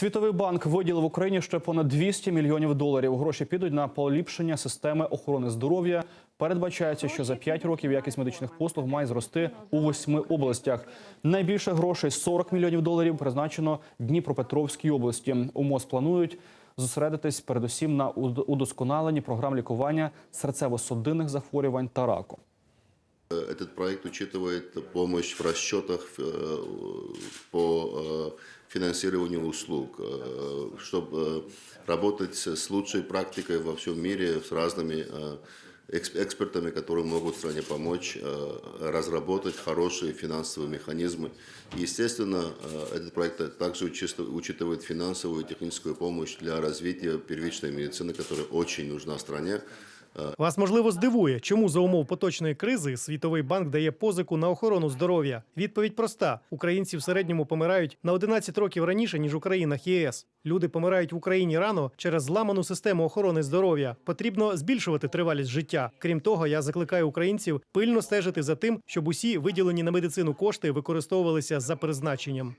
Світовий банк виділив Україні ще понад 200 мільйонів доларів. Гроші підуть на поліпшення системи охорони здоров'я. Передбачається, що за 5 років якість медичних послуг має зрости у восьми областях. Найбільше грошей 40 мільйонів доларів призначено Дніпропетровській області. У МОЗ планують зосередитись передусім на уд- удосконаленні програм лікування серцево-судинних захворювань та раку. Этот проект учитывает помощь в расчетах э, по э, финансированию услуг, чтобы работать с лучшей практикой во всем мире, с разными э, экс- экспертами, которые могут стране помочь э, разработать хорошие финансовые механизмы. И, естественно, э, этот проект также учитывает финансовую и техническую помощь для развития первичной медицины, которая очень нужна стране. Вас можливо здивує, чому за умов поточної кризи Світовий банк дає позику на охорону здоров'я. Відповідь проста: українці в середньому помирають на 11 років раніше ніж у країнах ЄС. Люди помирають в Україні рано через зламану систему охорони здоров'я. Потрібно збільшувати тривалість життя. Крім того, я закликаю українців пильно стежити за тим, щоб усі виділені на медицину кошти використовувалися за призначенням.